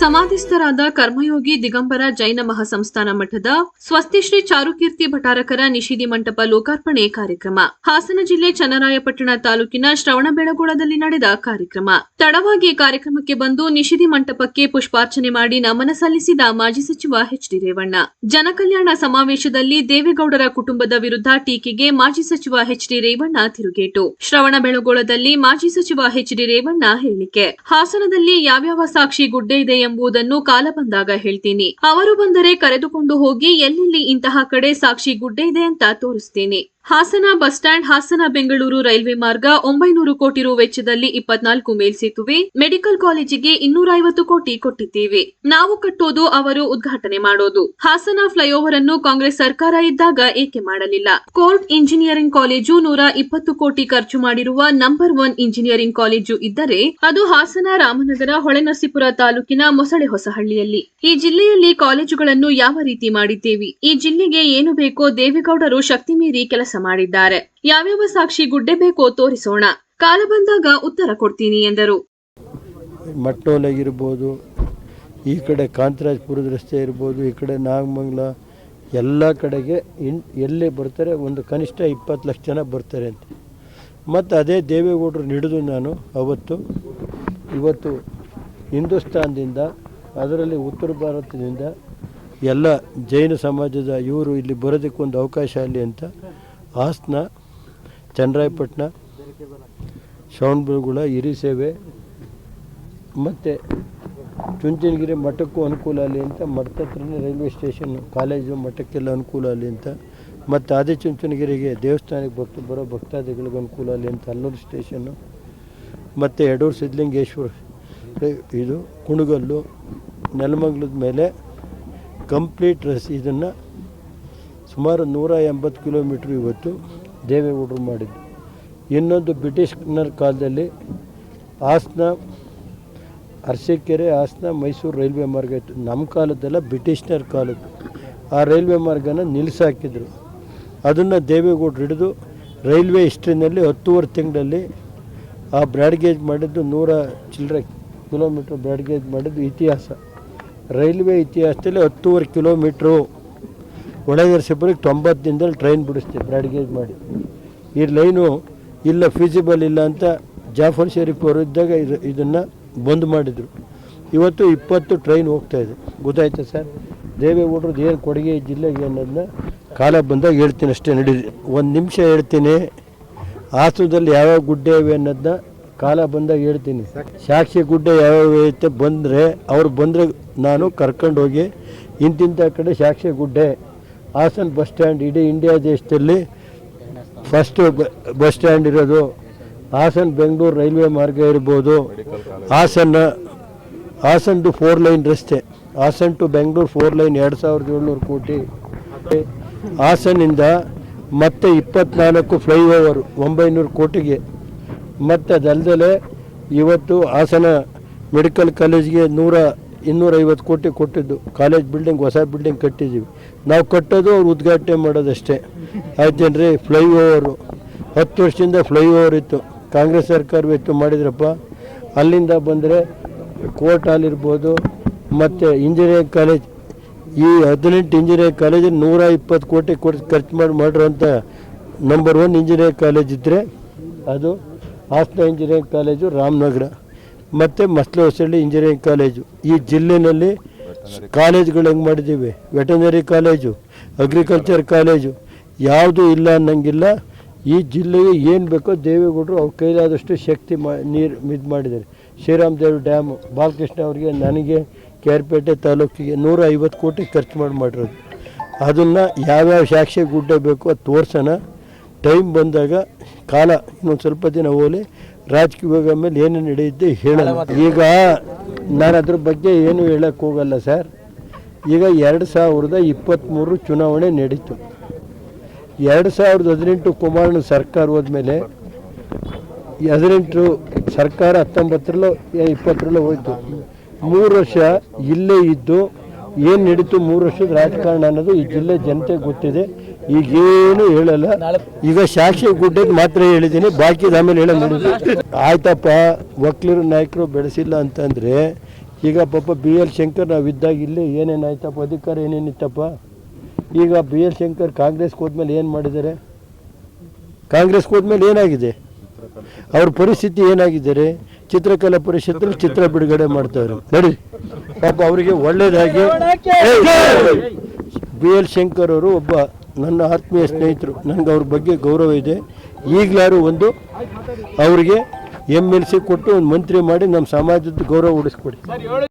ಸಮಾಧಿಸ್ಥರಾದ ಕರ್ಮಯೋಗಿ ದಿಗಂಬರ ಜೈನ ಮಹಾಸಂಸ್ಥಾನ ಮಠದ ಸ್ವಸ್ತಿಶ್ರೀ ಚಾರುಕೀರ್ತಿ ಭಟಾರಕರ ನಿಷಿದಿ ಮಂಟಪ ಲೋಕಾರ್ಪಣೆ ಕಾರ್ಯಕ್ರಮ. ಹಾಸನ ಜಿಲ್ಲೆ ಚನ್ನರಾಯಪಟ್ಟಣ ತಾಲೂಕಿನ ಶ್ರವಣಬೆಳಗೊಳದಲ್ಲಿ ನಡೆದ ಕಾರ್ಯಕ್ರಮ. ತಡವಾಗಿ ಕಾರ್ಯಕ್ರಮಕ್ಕೆ ಬಂದು ನಿಷಿದಿ ಮಂಟಪಕ್ಕೆ ಪುಷ್ಪಾರ್ಚನೆ ಮಾಡಿ ನಮನ ಸಲ್ಲಿಸಿದ ಮಾಜಿ ಸಚಿವ ಎಚ್ ಡಿ ರೇವಣ್ಣ ಜನಕಲ್ಯಾಣ ಸಮಾವೇಶದಲ್ಲಿ ದೇವೇಗೌಡರ ಕುಟುಂಬದ ವಿರುದ್ಧ ಟೀಕೆಗೆ ಮಾಜಿ ಸಚಿವ ಎಚ್ ಡಿ ರೇವಣ್ಣ ತಿರುಗೇಟು. ಶ್ರವಣಬೆಳಗೊಳದಲ್ಲಿ ಮಾಜಿ ಸಚಿವ ಎಚ್ ಡಿ ರೇವಣ್ಣ ಹೇಳಿಕೆ. ಹಾಸನದಲ್ಲಿ ಯಾವ್ಯಾವ ಸಾಕ್ಷಿ ಗುಡ್ಡೆ ಇದೆ ಎಂಬುದನ್ನು ಕಾಲ ಬಂದಾಗ ಹೇಳ್ತೀನಿ. ಅವರು ಬಂದರೆ ಕರೆದುಕೊಂಡು ಹೋಗಿ ಎಲ್ಲೆಲ್ಲಿ ಇಂತಹ ಕಡೆ ಸಾಕ್ಷಿ ಗುಡ್ಡೆ ಇದೆ ಅಂತ ತೋರಿಸ್ತೀನಿ. Hassan bus stand, Hassan Bengaluru railway ಮಾರ್ಗ ಒಂಬೈನೂರು ಕೋಟಿ ರು ವೆಚ್ಚದಲ್ಲಿ ಇಪ್ಪತ್ನಾಲ್ಕು ಮೇಲ್ಸೇತುವೆ ಮೆಡಿಕಲ್ ಕಾಲೇಜಿಗೆ ಇನ್ನೂರ ಐವತ್ತು ಕೋಟಿ ಕೊಟ್ಟಿದ್ದೇವೆ. ನಾವು ಕಟ್ಟೋದು, ಅವರು ಉದ್ಘಾಟನೆ ಮಾಡೋದು. ಹಾಸನ ಫ್ಲೈಓವರ್ ಅನ್ನು ಕಾಂಗ್ರೆಸ್ ಸರ್ಕಾರ ಇದ್ದಾಗ ಏಕೆ ಮಾಡಲಿಲ್ಲ? ಕೋರ್ಟ್ ಇಂಜಿನಿಯರಿಂಗ್ ಕಾಲೇಜು ನೂರ ಇಪ್ಪತ್ತು ಕೋಟಿ ಖರ್ಚು ಮಾಡಿರುವ ನಂಬರ್ ಒನ್ ಇಂಜಿನಿಯರಿಂಗ್ ಕಾಲೇಜು ಇದ್ದರೆ, ಅದು ಹಾಸನ ರಾಮನಗರ, ಹೊಳೆನರಸೀಪುರ ತಾಲೂಕಿನ ಮೊಸಳೆ ಹೊಸಹಳ್ಳಿಯಲ್ಲಿ ಈ ಜಿಲ್ಲೆಯಲ್ಲಿ ಕಾಲೇಜುಗಳನ್ನು ಯಾವ ರೀತಿ ಮಾಡಿದ್ದೇವೆ? ಈ ಜಿಲ್ಲೆಗೆ ಏನು ಬೇಕೋ ದೇವೇಗೌಡರು ಶಕ್ತಿ ಮೀರಿ ಕೆಲಸ ಮಾಡಿದ್ದಾರೆ. ಯಾವ್ಯಾವ ಸಾಕ್ಷಿ ಗುಡ್ಡೆ ಬೇಕೋ ತೋರಿಸೋಣ. ಕಾಲ ಬಂದಾಗ ಉತ್ತರ ಕೊಡ್ತೀನಿ ಎಂದರು. ಮಟ್ಟೋಲಾಗಿರ್ಬೋದು ಈ ಕಡೆ ಕಾಂತರಾಜ್ಪುರದ ರಸ್ತೆ ಇರ್ಬೋದು, ಈ ಕಡೆ ನಾಗಮಂಗ್ಲ, ಎಲ್ಲ ಕಡೆಗೆ ಇನ್ ಎಲ್ಲಿ ಬರ್ತಾರೆ, ಒಂದು ಕನಿಷ್ಠ ಇಪ್ಪತ್ತು ಲಕ್ಷ ಜನ ಬರ್ತಾರೆ ಅಂತ. ಮತ್ತು ಅದೇ ದೇವೇಗೌಡರು ಹಿಡಿದು ನಾನು ಅವತ್ತು, ಇವತ್ತು ಹಿಂದೂಸ್ತಾನದಿಂದ, ಅದರಲ್ಲಿ ಉತ್ತರ ಭಾರತದಿಂದ ಎಲ್ಲ ಜೈನ ಸಮಾಜದ ಇವರು ಇಲ್ಲಿ ಬರೋದಕ್ಕೆ ಒಂದು ಅವಕಾಶ ಅಲ್ಲಿ ಅಂತ ಹಾಸನ, ಚನ್ನರಾಯಪಟ್ಟಣ, ಶ್ರವಣಬೆಳಗೊಳ ಹಿರಿಸೇವೆ ಮತ್ತು ಚುಂಚನಗಿರಿ ಮಠಕ್ಕೂ ಅನುಕೂಲ ಆಗಲಿ ಅಂತ ಮಠದ ಹತ್ರನೇ ರೈಲ್ವೆ ಸ್ಟೇಷನ್ನು ಕಾಲೇಜು ಮಠಕ್ಕೆಲ್ಲ ಅನುಕೂಲ ಆಗಲಿ ಅಂತ ಮತ್ತು ಆದಿ ಚುಂಚನಗಿರಿಗೆ ದೇವಸ್ಥಾನಕ್ಕೆ ಬರ್ತು ಬರೋ ಭಕ್ತಾದಿಗಳಿಗೆ ಅನುಕೂಲ ಆಗಲಿ ಅಂತ ಅಲ್ಲೂರು ಸ್ಟೇಷನ್ನು ಮತ್ತು ಎಡೂರು ಸಿದ್ಧಲಿಂಗೇಶ್ವರ ಇದು ಕುಣಗಲ್ಲು, ನೆಲಮಂಗ್ಲದ ಮೇಲೆ ಕಂಪ್ಲೀಟ್ ರಸ್ ಇದನ್ನು ಸುಮಾರು ನೂರ ಎಂಬತ್ತು ಕಿಲೋಮೀಟ್ರ್ ಇವತ್ತು ದೇವೇಗೌಡರು ಮಾಡಿದ್ದು. ಇನ್ನೊಂದು ಬ್ರಿಟಿಷ್ನರ ಕಾಲದಲ್ಲಿ ಹಾಸನ, ಅರಸೀಕೆರೆ, ಹಾಸನ, ಮೈಸೂರು ರೈಲ್ವೆ ಮಾರ್ಗ ಇತ್ತು. ನಮ್ಮ ಕಾಲದ್ದೆಲ್ಲ ಬ್ರಿಟಿಷ್ನರ ಕಾಲದ್ದು. ಆ ರೈಲ್ವೆ ಮಾರ್ಗನ ನಿಲ್ಲಿಸಾಕಿದ್ರು ಅದನ್ನು ದೇವೇಗೌಡರು ಹಿಡಿದು ರೈಲ್ವೆ ಹಿಸ್ಟ್ರಿನಲ್ಲಿ ಹತ್ತುವರೆ ತಿಂಗಳಲ್ಲಿ ಆ ಬ್ರಾಡ್ಗೇಜ್ ಮಾಡಿದ್ದು ನೂರ ಚಿಲ್ಲರೆ ಕಿಲೋಮೀಟ್ರ್ ಬ್ರಾಡ್ಗೇಜ್ ಮಾಡಿದ್ದು ಇತಿಹಾಸ. ರೈಲ್ವೆ ಇತಿಹಾಸದಲ್ಲಿ ಹತ್ತುವರೆ ಕಿಲೋಮೀಟ್ರು ಒಳಗರಸಿಬ್ಬರಿಗೆ ತೊಂಬತ್ತು ದಿನದಲ್ಲಿ ಟ್ರೈನ್ ಬಿಡಿಸ್ತೀವಿ ಬ್ರಾಡ್ಗೇಜ್ ಮಾಡಿ. ಈ ಲೈನು ಇಲ್ಲ ಫೀಸಿಬಲ್ ಇಲ್ಲ ಅಂತ ಜಾಫರ್ ಶರೀಫ್ ಅವರು ಇದ್ದಾಗ ಇದು, ಇದನ್ನು ಬಂದ್ ಮಾಡಿದರು. ಇವತ್ತು ಇಪ್ಪತ್ತು ಟ್ರೈನ್ ಹೋಗ್ತಾ ಇದೆ. ಗೊತ್ತಾಯ್ತಾ ಸರ್? ದೇವೇಗೌಡರದ್ದು ಏನು ಕೊಡುಗೆ ಜಿಲ್ಲೆಗೆ ಅನ್ನೋದನ್ನ ಕಾಲ ಬಂದಾಗ ಹೇಳ್ತೀನಿ ಅಷ್ಟೇ ನಡೀರಿ ಒಂದು ನಿಮಿಷ ಹೇಳ್ತೀನಿ. ಹಾಸನದಲ್ಲಿ ಯಾವ್ಯಾವ ಗುಡ್ಡೆ ಇವೆ ಅನ್ನೋದನ್ನ ಕಾಲ ಬಂದಾಗ ಹೇಳ್ತೀನಿ. ಸಾಕ್ಷಿ ಗುಡ್ಡೆ ಯಾವ್ಯಾವ ಐತೆ ಬಂದರೆ, ಅವ್ರು ಬಂದರೆ ನಾನು ಕರ್ಕೊಂಡು ಹೋಗಿ ಇಂತಿಂಥ ಕಡೆ ಸಾಕ್ಷಿ ಗುಡ್ಡೆ ಹಾಸನ ಬಸ್ ಸ್ಟ್ಯಾಂಡ್ ಇಡೀ ಇಂಡಿಯಾ ದೇಶದಲ್ಲಿ ಫಸ್ಟು ಬಸ್ ಸ್ಟ್ಯಾಂಡ್ ಇರೋದು. ಹಾಸನ ಬೆಂಗಳೂರು ರೈಲ್ವೆ ಮಾರ್ಗ ಇರ್ಬೋದು. ಹಾಸನ ಟು ಫೋರ್ ಲೈನ್ ರಸ್ತೆ. Hassan to Bengaluru four lane ಎರಡು ಸಾವಿರದ ಏಳ್ನೂರು ಕೋಟಿ. ಹಾಸನಿಂದ ಮತ್ತೆ ಇಪ್ಪತ್ನಾಲ್ಕು ಫ್ಲೈಓವರು ಒಂಬೈನೂರು ಕೋಟಿಗೆ. ಮತ್ತು ಅದಲ್ದಲೇ ಇವತ್ತು ಹಾಸನ ಮೆಡಿಕಲ್ ಕಾಲೇಜ್ಗೆ ನೂರ ಇನ್ನೂರೈವತ್ತು ಕೋಟಿ ಕೊಟ್ಟಿದ್ದು. ಕಾಲೇಜ್ ಬಿಲ್ಡಿಂಗ್, ಹೊಸ ಬಿಲ್ಡಿಂಗ್ ಕಟ್ಟಿದ್ದೀವಿ. ನಾವು ಕಟ್ಟೋದು ಅವ್ರು ಉದ್ಘಾಟನೆ ಮಾಡೋದಷ್ಟೇ. ಆಯ್ತೇನ್ರಿ? ಫ್ಲೈಓವರು. ಹತ್ತು ವರ್ಷದಿಂದ ಫ್ಲೈ ಓವರ್ ಇತ್ತು. ಕಾಂಗ್ರೆಸ್ ಸರ್ಕಾರವಿತ್ತು ಮಾಡಿದ್ರಪ್ಪ. ಅಲ್ಲಿಂದ ಬಂದರೆ ಕೋರ್ಟ್ ಹಾಲ್ ಇರ್ಬೋದು, ಮತ್ತು ಇಂಜಿನಿಯರಿಂಗ್ ಕಾಲೇಜ್. ಈ ಹದಿನೆಂಟು ಇಂಜಿನಿಯರಿಂಗ್ ಕಾಲೇಜಲ್ಲಿ ನೂರ ಇಪ್ಪತ್ತು ಕೋಟಿ ಕೊಟ್ಟು ಖರ್ಚು ಮಾಡಿ ಮಾಡಿರೋಂಥ ನಂಬರ್ ಒನ್ ಇಂಜಿನಿಯರಿಂಗ್ ಕಾಲೇಜ್ ಇದ್ದರೆ ಅದು ಹಾಸನ ಇಂಜಿನಿಯರಿಂಗ್ ಕಾಲೇಜು ರಾಮನಗರ. ಮತ್ತು ಮಸ್ಲೆ ಹೊಸಳ್ಳಿ ಇಂಜಿನಿಯರಿಂಗ್ ಕಾಲೇಜು ಈ ಜಿಲ್ಲೆನಲ್ಲಿ ಕಾಲೇಜ್ಗಳು ಹೆಂಗೆ ಮಾಡಿದ್ದೀವಿ? ವೆಟನರಿ ಕಾಲೇಜು ಅಗ್ರಿಕಲ್ಚರ್ ಕಾಲೇಜು ಯಾವುದೂ ಇಲ್ಲ ಅನ್ನಂಗಿಲ್ಲ. ಈ ಜಿಲ್ಲೆಗೆ ಏನು ಬೇಕೋ ದೇವೇಗೌಡರು ಅವ್ರ ಕೈಲಾದಷ್ಟು ಶಕ್ತಿ ಮಾ, ನೀರು ಇದು ಮಾಡಿದ್ದಾರೆ. ಶ್ರೀರಾಮ್ ದೇವ್ ಡ್ಯಾಮು, ಬಾಲಕೃಷ್ಣ ಅವರಿಗೆ ನನಗೆ ಕೇರ್ಪೇಟೆ ತಾಲೂಕಿಗೆ ನೂರ ಐವತ್ತು ಕೋಟಿ ಖರ್ಚು ಮಾಡಿ, ಮಾಡಿರೋದು. ಅದನ್ನು ಯಾವ್ಯಾವ ಸಾಕ್ಷಿ ಗುಡ್ಡ ಬೇಕೋ ಅದು ತೋರ್ಸೋಣ. ಟೈಮ್ ಬಂದಾಗ ಕಾಲ ಇನ್ನೊಂದು ಸ್ವಲ್ಪ ದಿನ ಹೋಗಲಿ. ರಾಜಕೀಯ ಮೇಲೆ ಏನು ನಡೆಯುತ್ತೆ ಹೇಳಲ್ಲ ಈಗ ನಾನು ಅದ್ರ ಬಗ್ಗೆ ಏನು ಹೇಳಕ್ಕೆ ಹೋಗಲ್ಲ ಸರ್. ಈಗ ಎರಡು ಸಾವಿರದ ಇಪ್ಪತ್ತ್ಮೂರು ಚುನಾವಣೆ ನಡೀತು. ಎರಡು ಸಾವಿರದ ಹದಿನೆಂಟು ಕುಮಾರನ ಸರ್ಕಾರ ಹೋದ್ಮೇಲೆ ಹದಿನೆಂಟು ಸರ್ಕಾರ ಹತ್ತೊಂಬತ್ತರಲ್ಲೋ ಇಪ್ಪತ್ತರಲ್ಲೋ ಹೋಯ್ತು. ಮೂರು ವರ್ಷ ಇಲ್ಲೇ ಇದ್ದು ಏನು ನಡೀತು ಮೂರು ವರ್ಷದ ರಾಜಕಾರಣ ಅನ್ನೋದು ಈ ಜಿಲ್ಲೆ ಜನತೆ ಗೊತ್ತಿದೆ. ಈಗೇನು ಹೇಳಲ್ಲ. ಈಗ ಸಾಕ್ಷಿ ಗುಡ್ಡದ್ ಮಾತ್ರ ಹೇಳಿದ್ದೀನಿ ಬಾಕಿ ಆಮೇಲೆ ಹೇಳೋ ಆಯ್ತಪ್ಪ ವಕೀಲರು ನಾಯಕರು ಬೆಳೆಸಿಲ್ಲ ಅಂತಂದರೆ ಈಗ ಪಾಪ ಬಿ ಎಲ್ ಶಂಕರ್ ನಾವು ಇದ್ದಾಗ ಇಲ್ಲಿ ಏನೇನಾಯ್ತಪ್ಪ ಅಧಿಕಾರ ಏನೇನಿತ್ತಪ್ಪ ಈಗ ಬಿ ಎಲ್ ಶಂಕರ್ ಕಾಂಗ್ರೆಸ್ ಹೋದ್ಮೇಲೆ ಏನು ಮಾಡಿದ್ದಾರೆ? ಕಾಂಗ್ರೆಸ್ ಹೋದ್ಮೇಲೆ ಏನಾಗಿದೆ? ಅವ್ರ ಪರಿಸ್ಥಿತಿ ಏನಾಗಿದ್ದಾರೆ? ಚಿತ್ರಕಲಾ ಪರಿಷತ್ತಲ್ಲಿ ಚಿತ್ರ ಬಿಡುಗಡೆ ಮಾಡ್ತಾವ್ರೆ. ನೋಡಿ. ಪಾಪ ಅವರಿಗೆ ಒಳ್ಳೇದಾಗಿ ಬಿ ಎಲ್ ಶಂಕರ್ ಅವರು ಒಬ್ಬ ನನ್ನ ಆತ್ಮೀಯ ಸ್ನೇಹಿತರು, ನನಗೆ ಅವ್ರ ಬಗ್ಗೆ ಗೌರವ ಇದೆ. ಈಗಲಾರು ಒಂದು ಅವರಿಗೆ ಎಂ ಎಲ್ ಸಿ ಕೊಟ್ಟು ಒಂದು ಮಂತ್ರಿ ಮಾಡಿ ನಮ್ಮ ಸಮಾಜದ ಗೌರವ ಉಳಿಸ್ಕೊಡಿ